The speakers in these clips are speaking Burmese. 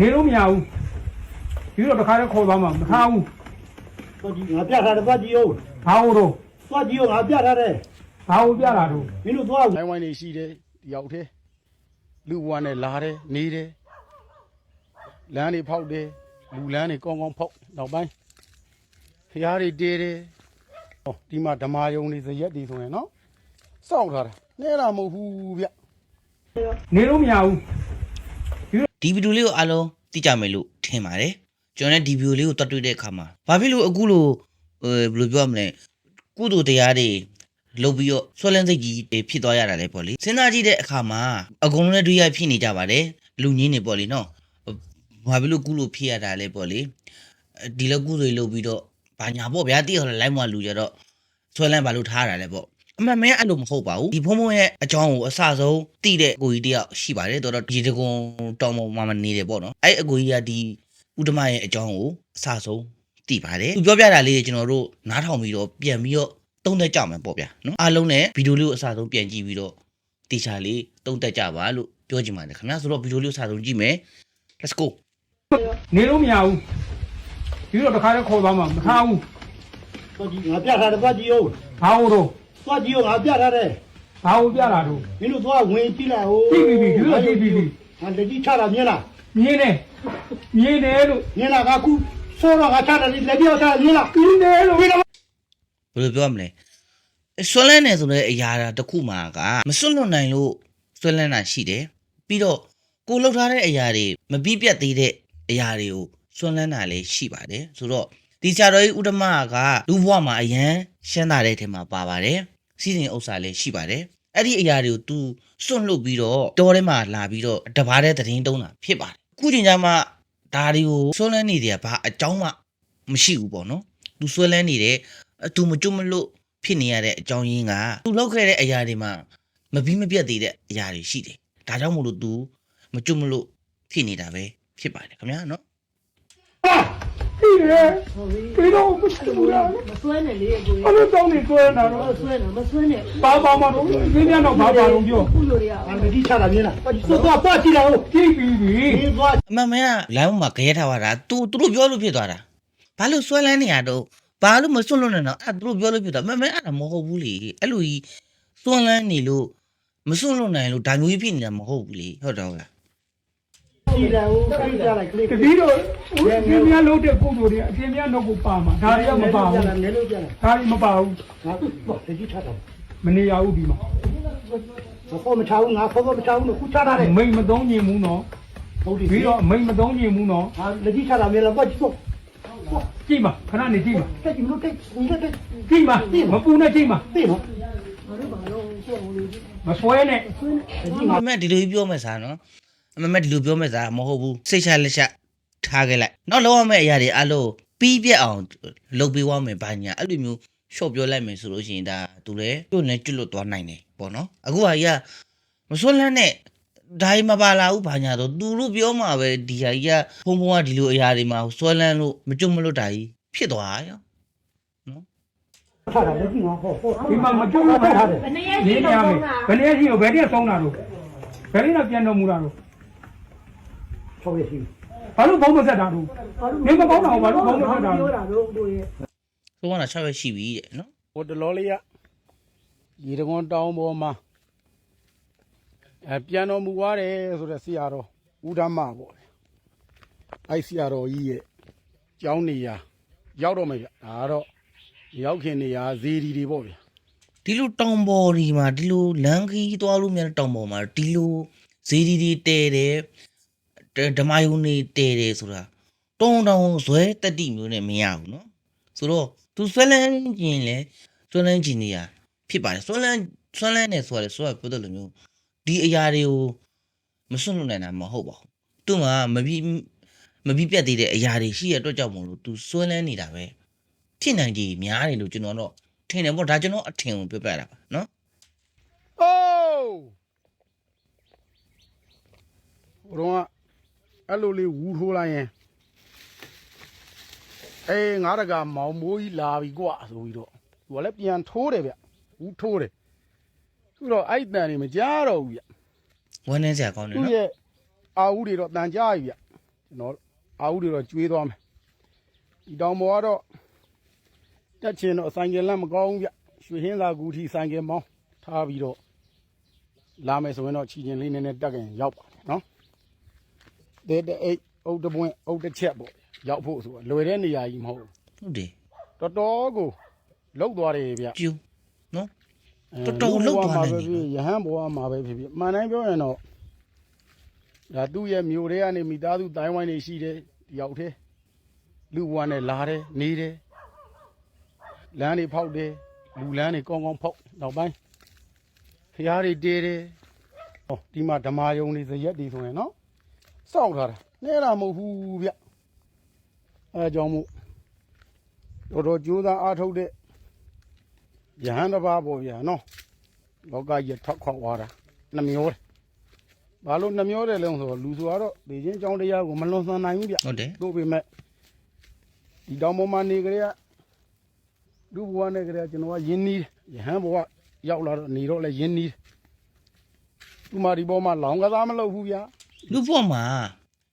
နေလို့မရဘူးပြီးတော့တခါတည်းခေါ်သွားမှာမထားဘူးသွားကြည့်ငါပြထားတယ်သွားကြည့်အောင်ဘာလို့တော့သွားကြည့်အောင်ငါပြထားတယ်ဘာလို့ပြလာတော့မင်းတို့သွားတိုင်းဝိုင်းနေရှိတယ်ဒီရောက်သေးလူဘဝနဲ့လာတယ်နေတယ်လမ်းတွေဖောက်တယ်လူလမ်းတွေကောင်းကောင်းဖောက်နောက်ပိုင်းဖျားတွေတေးတယ်ဟောဒီမှာဓမ္မယုံတွေဇရက်တွေဆိုရင်နော်စောင့်ထားတာနဲတာမဟုတ်ဘူးဗျနေလို့မရဘူး ဒီဗီဒီယိုလေးကိုအားလုံးသိကြမယ်လို့ထင်ပါတယ်ကျွန်တော်လည်းဒီဗီဒီယိုလေးကိုတွတ်တွေ့တဲ့အခါမှာဘာဖြစ်လို့အခုလိုဟိုဘယ်လိုပြောရမလဲကုသိုလ်တရားတွေလုပ်ပြီးတော့ဆွဲလန်းစိတ်ကြီးတွေဖြစ်သွားရတာလေပေါ့လေစဉ်းစားကြည့်တဲ့အခါမှာအကုန်လုံးလည်းတွေ့ရဖြစ်နေကြပါတယ်လူငင်းနေပေါ့လေနော်ဘာဖြစ်လို့ကုလို့ဖြစ်ရတာလဲပေါ့လေဒီလောက်ကုသိုလ်လုပ်ပြီးတော့ဘာညာပေါ့ဗျာတိရလိုက်လိုက်မှလူကြတော့ဆွဲလန်းဘာလို့ထားရတာလဲပေါ့ အမှန်မဲအဲ့လိုမဟုတ်ပါဘူးဒီဖုံဖုံရဲ့အကြောင်းကိုအစဆုံးသိတဲ့ကိုကြီးတယောက်ရှိပါတယ်တော်တော်ဒီတကွန်တောင်ပေါ်မှာနေတယ်ပေါ့နော်အဲ့အကိုကြီးကဒီဥဒ္ဓမရဲ့အကြောင်းကိုအစဆုံးသိပါတယ်သူပြောပြတာလေးတွေကျွန်တော်တို့နားထောင်ပြီးတော့ပြန်ပြီးတော့သုံးသက်ကြမယ်ပေါ့ဗျာနော်အားလုံးနဲ့ဗီဒီယိုလေးကိုအစဆုံးပြန်ကြည့်ပြီးတော့တေချာလေးသုံးသက်ကြပါလို့ပြောချင်ပါတယ်ခင်ဗျာဆိုတော့ဗီဒီယိုလေးကိုအစဆုံးကြည့်မယ် let's go နေလို့မရဘူးပြီးတော့တခါတည်းခေါ်သွားမှာမထားဘူးသွားကြည့်ငါပြထားတယ်သွားကြည့်အောင်ဘာလို့တော့ သွားကြည့်အောင်ငါပြထားတယ်ဘာလို့ပြလာတော့မင်းတို့သွားဝင်ကြည့်လိုက်ဟိုကြည့်ပြီးပြီဒီလိုကြည့်ပြီးပြီငါလက်ကြီးချတာမြင်လားမြင်းနေမြင်းနေလို့မြင်လားငါခုစောတော့ငါချတာလက်ကြီးချတာမြင်လားမြင်းနေလို့မြင်လားဘယ်လိုပြောရမလဲဆွဲလန်းနေဆိုတဲ့အရာတစ်ခုမှကမစွန့်လွတ်နိုင်လို့ဆွဲလန်းတာရှိတယ်ပြီးတော့ကိုလှုပ်ထားတဲ့အရာတွေမပြီးပြတ်သေးတဲ့အရာတွေကိုဆွဲလန်းတာလည်းရှိပါတယ်ဆိုတော့ ဒီဆရာတော်ကြီးဥဒ္ဓမကလူဘဝမှာအရန်ရှင်းတာတဲ့ထဲမှာပါပါတယ်စီစဉ်ဥစ္စာလည်းရှိပါတယ်အဲ့ဒီအရာတွေကို तू စွန့်လွတ်ပြီးတော့တောထဲမှာလာပြီးတော့တဘာတဲ့သတင်းတုံးတာဖြစ်ပါတယ်အခုချိန်ကျမှဒါတွေကိုဆွဲလန်းနေတယ်ကဘာအကြောင်းမှမရှိဘူးပေါ့နော် तू ဆွဲလန်းနေတယ် သူမကျွတ်မလို့ဖြစ်နေရတဲ့အကြောင်းရင်းကသူလောက်ခဲ့တဲ့အရာတွေမှာမပြီးမပြတ်သေးတဲ့အရာတွေရှိတယ်။ဒါကြောင့်မို့လို့ तू မကျွတ်မလို့ဖြစ်နေတာပဲဖြစ်ပါတယ်ခင်ဗျာနော် ပြီးတယ်ပြီးတော့မစဘူးလားမဆွဲနဲ့လေကိုအဲ့လိုတောင်းနေကြွရတာတော့မဆွဲနဲ့မဆွဲနဲ့ဘာဘာမှတော့ရင်းရတော့ဘာဘာတော့ပြောခုလိုတွေကငါလက်ကြီးချတာမြင်လားသွားသွားသွားကြည့်လိုက်ဟိုကြည့်ပြီးပြီမင်းသွားအမှန်မှန်ကလိုင်းမှာခရဲထားတာ तू သူတို့ပြောလို့ဖြစ်သွားတာဘာလို့ဆွဲလန်းနေရတော့ဘာလို့မစွန့်လွတ်နေတော့အဲ့သူတို့ပြောလို့ဖြစ်သွားအမှန်မှန်အဲ့ဒါမဟုတ်ဘူးလေအဲ့လိုကြီးစွန့်လန်းနေလို့မစွန့်လွတ်နိုင်လို့ဒါမျိုးကြီးဖြစ်နေတာမဟုတ်ဘူးလေဟုတ်တော့လား ကြည့်လိုက်ဟိုကြည့်လိုက်ကလေးတတိတော့အင်းများလုံးတဲ့ကုသိုလ်တွေအင်းများတော့ကိုပါမှာဒါတွေကမပါဘူးနည်းလို့ပြလိုက်ဒါတွေမပါဘူးငါသွားလက်ကြီးချတာမနေရဘူးဒီမှာငါခေါ်မချဘူးငါခေါ်မချဘူးလို့ခုချတာတယ်မိတ်မသုံးညင်ဘူးနော်ဟုတ်တယ်ပြီးတော့မိတ်မသုံးညင်ဘူးနော်ငါလက်ကြီးချတာမြင်လားသွားကြည့်တော့ကြည့်ပါခဏနေကြည့်ပါတက်ကြည့်လို့တက်ဒီတက်တက်ကြည့်ပါမပူနဲ့ကြည့်ပါသိနော်မဆွဲနဲ့အမမဒီလိုကြီးပြောမယ်စားနော် အမမဒီလိုပြောမယ်စားမဟုတ်ဘူးစိတ်ချလက်ချထားခဲ့လိုက်နောက်လောက်ရမယ့်အရာတွေအလို့ပြီးပြက်အောင်လုပ်ပေးသွားမယ်ဘာညာအဲ့လိုမျိုးရှော့ပြောလိုက်မယ်ဆိုလို့ရှိရင်ဒါသူလည်းကျွတ်လည်းကျွတ်လွတ်သွားနိုင်တယ်ပေါ့နော်အခုဟာကြီးကမစွန့်လန်းနဲ့ဒါကြီးမပါလာဘူးဘာညာတော့သူတို့ပြောမှာပဲဒီဟာကြီးကဖုံဖုံကဒီလိုအရာတွေမှာစွန့်လန်းလို့မကျွတ်မလွတ်တာကြီးဖြစ်သွားရောချတာလက်ကြီးငါဟောဟောဒီမှာမကြုံလို့ထားတယ်ဘယ်နှစ်ရက်နေရှိနေတော့ရမယ်တာဘယ်နည်းရှိရောဘယ်နည်းဆုံးတာတော့ဘယ်နည်းတော့ပြန်တော်မူတာတော့ ချောက်ရရှိဘာလို့ဘုံမဆက်တာတော့နေမကောင်းတာဘာလို့ဘုံမဆက်တာပြောတော့တာတော့ကိုရဲ့သုံးရတာ6ရက်ရှိပြီတဲ့နော်ဟိုတလောလေးကရေတကွန်တောင်းပေါ်မှာအဲပြန်တော်မူသွားတယ်ဆိုတဲ့ဆရာတော်ဦးဓမ္မပေါ့အဲ့ဆရာတော်ကြီးရဲ့ကျောင်းနေရာရောက်တော့မယ်ဗျဒါကတော့ရောက်ခင်နေရာဇေဒီတွေပေါ့ဗျဒီလိုတောင်ပေါ်ဒီမှာဒီလိုလမ်းခီးသွားလို့မြန်တဲ့တောင်ပေါ်မှာဒီလိုဇေဒီဒီတဲတယ်တဲ ဓမာယုံနေတဲတယ်ဆိုတာတုံတောင်ဇွဲတက်တိမျိုးနဲ့မရဘူးနော်ဆိုတော့သူဆွဲလန်းကျင်လေဆွဲလန်းကျင်နေရဖြစ်ပါတယ်ဆွဲလန်းဆွဲလန်းနေဆိုရတယ်ဆိုရပြောတဲ့လိုမျိုးဒီအရာတွေကိုမစွန့်လွတ်နိုင်တာမဟုတ်ပါဘူးသူကမပြီးမပြီးပြတ်သေးတဲ့အရာတွေရှိရအတွက်ကြောင့်မလို့သူဆွဲလန်းနေတာပဲဖြစ်နိုင်ကြီးများတယ်လို့ကျွန်တော်တော့ထင်တယ်ပေါ့ဒါကျွန်တော်အထင်ကိုပြောပြတာပါနော် Oh ဘုံက အဲ့လိုလေးဝူထိုးလိုက်ရင်အေးငါတကမောင်မိုးကြီးလာပြီကွာဆိုပြီးတော့သူကလည်းပြန်ထိုးတယ်ဗျဝူထိုးတယ်သူတော့အဲ့တန်နေမကြားတော့ဘူးဗျဝမ်းနေစရာကောင်းတယ်သူ့နော်ရဲ့အာဟုတွေတော့တန်ကြားပြီဗျကျွန်တော်အာဟုတွေတော့ကျွေးသွားမယ်ဒီတောင်ပေါ်ကတော့တက်ချင်တော့ဆိုင်ကယ်လမ်းမကောင်းဘူးဗျရွှေဟင်းသာကူထီဆိုင်ကယ်မောင်းထားပြီးတော့လာမယ်ဆိုရင်တော့ချီချင်းလေးနည်းနည်းတက်ခင်ရောက်ပါတယ်နော် တဲတဲ့အိတ်အုတ်တပွင့်အုတ်တစ်ချက်ပေါ့ရောက်ဖို့ဆိုတော့လွယ်တဲ့နေရာကြီးမဟုတ်ဘူးဟုတ်တယ်တော်တော်ကိုလောက်သွားတယ်ဗျပြူနော်အဲတော်တော်လောက်သွားတယ်လူဘဝမှာပဲဖြစ်ရဟန်းဘဝမှာပဲဖြစ်ဖြစ်မှန်တိုင်းပြောရင်တော့ဒါသူ့ရဲ့မျိုးတွေကနေမိသားစုတိုင်းဝိုင်းနေရှိတယ်တယောက်တည်းလူဘဝနဲ့လာတယ်နေတယ်လမ်းတွေဖောက်တယ်လူလမ်းတွေကောင်းကောင်းဖောက်နောက်ပိုင်းဖျားတွေတေးတယ်ဟောဒီမှာဓမ္မယုံတွေဇရက်တွေဆိုရင်နော် စောက်ထားတာနဲတာမဟုတ်ဘူးဗျအဲအကြောင်းမို့တော်တော်ကြိုးစားအားထုတ်တဲ့ယဟန်တစ်ပါးပေါ့ဗျာနော်လောကကြီးထောက်ခေါက်သွားတာနှမျောတယ်ဘာလို့နှမျောတယ်လဲဆိုတော့လူဆိုတော့ဒီချင်းအကြောင်းတရားကိုမလွန်ဆန်နိုင်ဘူးဗျဟုတ်တယ်တို့ပေမဲ့ဒီတောင်ပေါ်မှာနေကြရလူဘဝနဲ့ကြရကျွန်တော်ကယင်းနီးတယ်ယဟန်ဘဝရောက်လာတော့နေတော့လဲယင်းနီးတယ်သူမဒီပေါ်မှာလောင်ကစားမလုပ်ဘူးဗျာ လူဘဝမှာ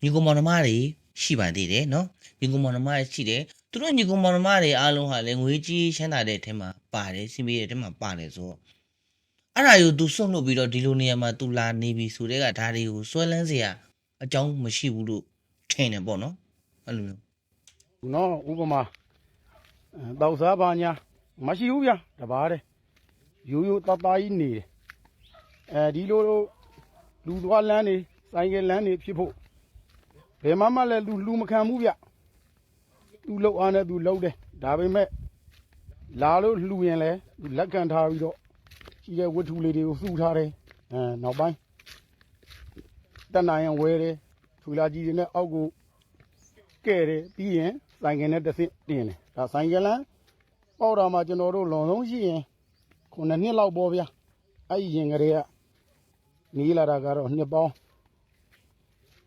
ညီကောင်မောင်နှမတွေရှိပါသေးတယ်နော်ညီကောင်မောင်နှမတွေရှိတယ်သူတို့ညီကောင်မောင်နှမတွေအားလုံးဟာလည်းငွေကြီးချမ်းသာတဲ့အထက်မှာပါတယ်စီမီတဲ့အထက်မှာပါတယ်ဆိုတော့အဲ့ဒါကို तू စွန့်လွတ်ပြီးတော့ဒီလိုနေရာမှာ तू လာနေပြီဆိုတဲ့ကဒါတွေကိုစွဲလန်းစရာအကြောင်းမရှိဘူးလို့ထင်တယ်ပေါ့နော်အဲ့လိုမျိုးနော်ဥပမာတောက်စားပါညာမရှိဘူးဗျာတပါးတယ်ရိုးရိုးတသားကြီးနေတယ်အဲဒီလိုလူသွားလန်းနေ ဆိုင်ကယ်လမ်းနေဖြစ်ဖို့ဘယ်မှမလဲလူလူမခံဘူးဗျသူ့လောက်အားနဲ့သူလောက်တယ်ဒါပေမဲ့လာလို့လှူရင်လဲသူလက်ခံထားပြီးတော့ရှိတဲ့ဝတ္ထုလေးတွေကိုစုထားတယ်အဲနောက်ပိုင်းတက်နိုင်ရင်ဝဲတယ်ထူလာကြီးတွေနဲ့အောက်ကိုကဲတယ်ပြီးရင်ဆိုင်ကယ်နဲ့တစ်ဆင့်တင်တယ်ဒါဆိုင်ကယ်လမ်းပေါက်တာမှာကျွန်တော်တို့လွန်ဆုံးရှိရင်ခုနှစ်နှစ်လောက်ပေါ့ဗျာအဲ့ဒီရင်ကလေးကနေလာတာကတော့နှစ်ပေါင်း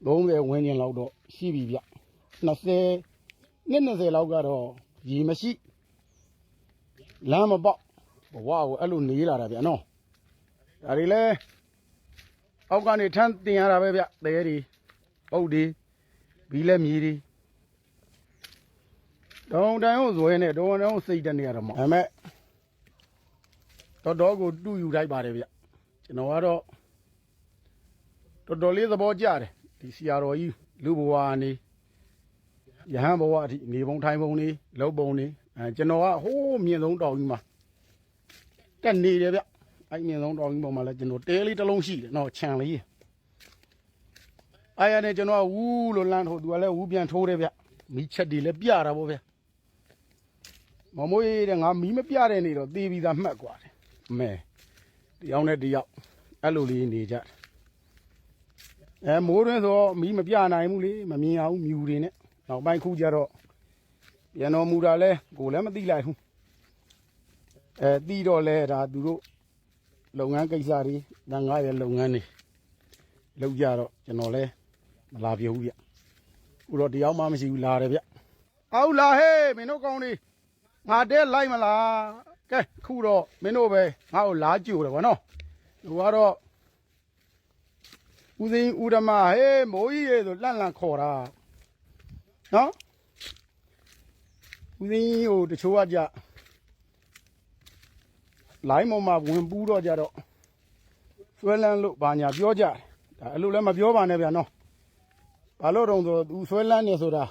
30ဝန်းကျင်လောက်တော့ရှိပြီဗျ20နှစ်20လောက်ကတော့ရေမရှိလမ်းမပေါက်ဘဝကိုအဲ့လိုနေလာတာဗျာနော်ဒါတွေလဲအောက်ကနေထမ်းတင်ရတာပဲဗျတဲတွေပုတ်တွေဘီလက်မြေတွေတောင်တိုင်ကိုဇွဲနဲ့တောင်တိုင်ကိုစိတ်တက်နေရတော့မဟုတ်ဒါပေမဲ့တော်တော်ကိုတူယူလိုက်ပါတယ်ဗျကျွန်တော်ကတော့တော်တော်လေးသဘောကျတယ် ဒီဆရာတော်ကြီးလူဘဝကနေယဟန်ဘဝအထိနေပုံထိုင်ပုံနေလောက်ပုံနေအဲကျွန်တော်ကဟိုးမြင့်ဆုံးတောင်ကြီးမှာတက်နေတယ်ဗျအဲ့မြင့်ဆုံးတောင်ကြီးပေါ်မှာလဲကျွန်တော်တဲလေးတစ်လုံးရှိတယ်နော်ခြံလေးအဲ့ရနဲ့ကျွန်တော်ကဝူးလို့လမ်းထိုးသူကလည်းဝူးပြန်ထိုးတယ်ဗျမိချက်တွေလည်းပြတာပေါ့ဗျ မမွေးတဲ့ငါမီးမပြတဲ့နေတော့သေပြီးသားမှတ်กว่าတယ်အမဲတယောက်နဲ့တယောက်အဲ့လိုလေးနေကြတယ် အဲမိုးတွင်းဆိုတော့မီးမပြနိုင်ဘူးလေမမြင်အောင်မြူတွေနဲ့နောက်ပိုင်းခုကျတော့ပြန်တော်မူတာလဲကိုလည်းမသိလိုက်ဘူးအဲတီးတော့လဲဒါသူတို့လုပ်ငန်းကိစ္စတွေငါငါရဲ့လုပ်ငန်းတွေလုပ်ကြတော့ကျွန်တော်လဲမလာပြဘူးဗျခုတော့တယောက်မှမရှိဘူးလာတယ်ဗျအောက်လာဟေးမင်းတို့ကောင်းနေငါတဲလိုက်မလားကဲခုတော့မင်းတို့ပဲငါ့ကိုလာကြိုတယ်ဗောနော်သူကတော့ ဦးစိန်ဦးဓမ္မဟေးမိုးကြီးရေဆိုလန့်လန့်ခေါ်တာနော်ဦးစိန်ဟိုတချို့ကကြလိုင်းမောင်မှာဝင်ပူးတော့ကြတော့ဆွဲလန်းလို့ဘာညာပြောကြတယ်ဒါအဲ့လိုလည်းမပြောပါနဲ့ဗျာနော်ဘာလို့တော့ဆိုတော့သူဆွဲလန်းနေဆိုတာ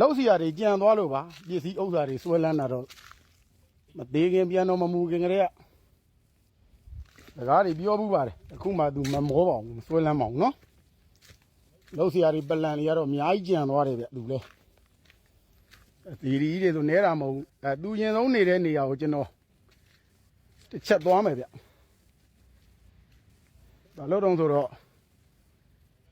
လောက်စီရာတွေကြံသွားလို့ပါပစ္စည်းဥစ္စာတွေဆွဲလန်းတာတော့မသေးခင်ပြန်တော့မမူခင်ကလေးက စကားတွေပြောမှုပါတယ်အခုမှသူမမောပါဘူးမဆွဲလန်းပါဘူးနော်လောက်စီရာတွေပလန်တွေကတော့အများကြီးကြံသွားတယ်ဗျသူလဲဒီဒီတွေဆိုနဲတာမဟုတ်ဘူးအဲသူရင်ဆုံးနေတဲ့နေရာကိုကျွန်တော်တစ်ချက်သွားမယ်ဗျဘာလို့တော့ဆိုတော့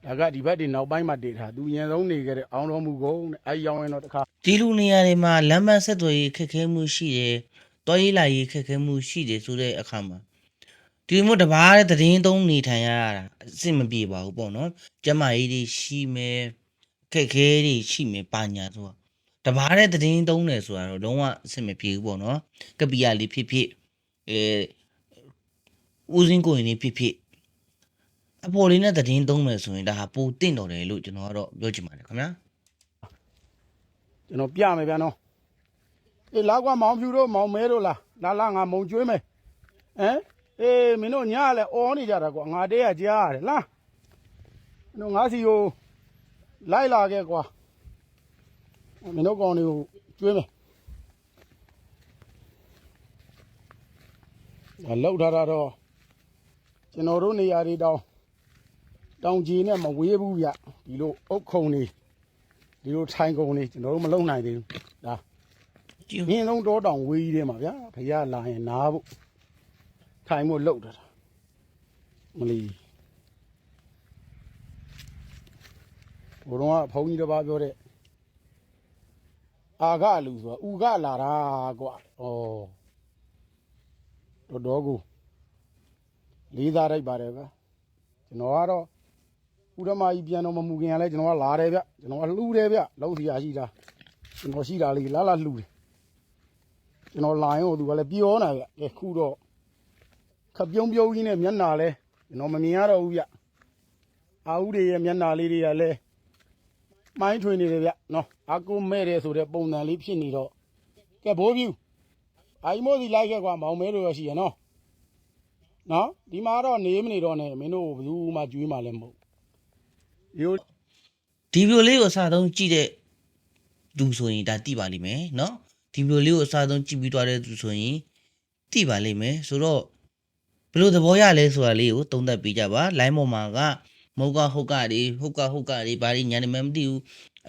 ဒါကဒီဘက်ဒီနောက်ပိုင်းမှာတည်ထားသူရင်ဆုံးနေခဲ့တဲ့အောင်တော်မူကုန်းတဲ့အဲရောင်းရင်တော့တခါဒီလူနေရာတွေမှာလမ်းမဆက်သွယ်ရေးခက်ခဲမှုရှိတယ်။တောရေးလာရေးခက်ခဲမှုရှိတယ်ဆိုတဲ့အခါမှာ ဒီလိုမျိုးတဘာတဲ့သတင်းသုံးနေထိုင်ရတာအဆင်မပြေပါဘူးပေါ့နော်။ကျမကြီးတွေရှိမယ်ခက်ခဲတွေရှိမယ်ပါညာဆိုတော့တဘာတဲ့သတင်းသုံးတယ်ဆိုတာတော့လုံးဝအဆင်မပြေဘူးပေါ့နော်။ကပီယာလေးဖြစ်ဖြစ်အဲဦးစင်းကိုရင်လေးဖြစ်ဖြစ်အဖော်လေးနဲ့သတင်းသုံးမယ်ဆိုရင်ဒါဟာပိုတင့်တော်တယ်လို့ကျွန်တော်ကတော့ပြောချင်ပါတယ်ခင်ဗျာကျွန်တော်ပြမယ်ဗျာနော်အေးလာကွာမောင်ဖြူတို့မောင်မဲတို့လားလာလာငါမုံကျွေးမယ်ဟမ် အေးမင်းတို့ညကလည်းအော်နေကြတာကွာငါတည်းကကြားရတယ်လားမင်းတို့ငါစီကိုလိုက်လာခဲ့ကွာမင်းတို့ကောင်တွေကိုကျွေးမယ်ဒါလောက်ထားတာတော့ကျွန်တော်တို့နေရာတွေတောင်တောင်ကြီးနဲ့မဝေးဘူးဗျဒီလိုအုတ်ခုံတွေဒီလိုထိုင်ကုန်တွေကျွန်တော်တို့မလုံနိုင်သေးဘူးဒါကြည့်မြင်းလုံးတောတောင်ဝေးကြီးထဲမှာဗျာဖရလာရင်နားဖို့ ထိုင်ဖို့လှုပ်တာမလီဘုံတော့ဘုန်းကြီးတစ်ပါးပြောတဲ့အာဂလူဆိုတာဥကလာတာကွာဩတော်တော်ကိုလေးစားလိုက်ပါတယ်ဗျာကျွန်တော်ကတော့ဥရမကြီးပြန်တော့မမူခင်ရလဲကျွန်တော်ကလာတယ်ဗျကျွန်တော်ကလှူတယ်ဗျလောက်စီရရှိတာကျွန်တော်ရှိတာလေးလာလာလှူတယ်ကျွန်တော်လာရင်ဟိုသူကလည်းပြောနေတာဗျကဲခုတော့ ခပြုံးပြုံးကြီးနဲ့မျက်နှာလဲကျွန်တော်မမြင်ရတော့ဘူးဗျအာဦးတွေရဲ့မျက်နှာလေးတွေကလည်းမိုင်းထွင်နေတယ်ဗျနော်အာကိုမဲ့တယ်ဆိုတဲ့ပုံစံလေးဖြစ်နေတော့ကဲဘိုးပြူအိုင်မိုးစီလိုက်ခဲ့ကွာမောင်မဲတို့ရရှိရနော်နော်ဒီမှာတော့နေမနေတော့နဲ့မင်းတို့ဘယ်သူမှကြွေးမှလည်းမဟုတ်ဒီဒီဗီဒီယိုလေးကိုအစားဆုံးကြည့်တဲ့သူဆိုရင်ဒါသိပါလိမ့်မယ်နော်ဒီဗီဒီယိုလေးကိုအစားဆုံးကြည့်ပြီးသွားတဲ့သူဆိုရင်သိပါလိမ့်မယ်ဆိုတော့ ဘယ်လိုသဘောရလဲဆိုတာလေးကိုသုံးသပ်ပေးကြပါ line ပေါ်မှာကမဟုတ်ကဟုတ်ကတွေဟုတ်ကဟုတ်ကတွေဘာတွေညာနေမှမသိဘူး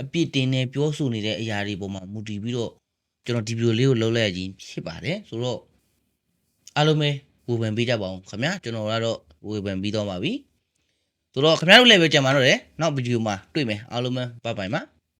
အပြစ်တင်နေပြောဆိုနေတဲ့အရာတွေပေါ်မှာမူတည်ပြီးတော့ကျွန်တော်ဒီဗီဒီယိုလေးကိုလှုပ်လိုက်ရခြင်းဖြစ်ပါတယ်ဆိုတော့အားလုံးပဲဝေဖန်ပေးကြပါအောင်ခင်ဗျာကျွန်တော်ကတော့ဝေဖန်ပြီးတော့ပါပြီဆိုတော့ခင်ဗျားတို့လည်းပဲကြံပါတော့တယ်နောက်ဗီဒီယိုမှာတွေ့မယ်အားလုံးပဲဘိုင်ဘိုင်ပါ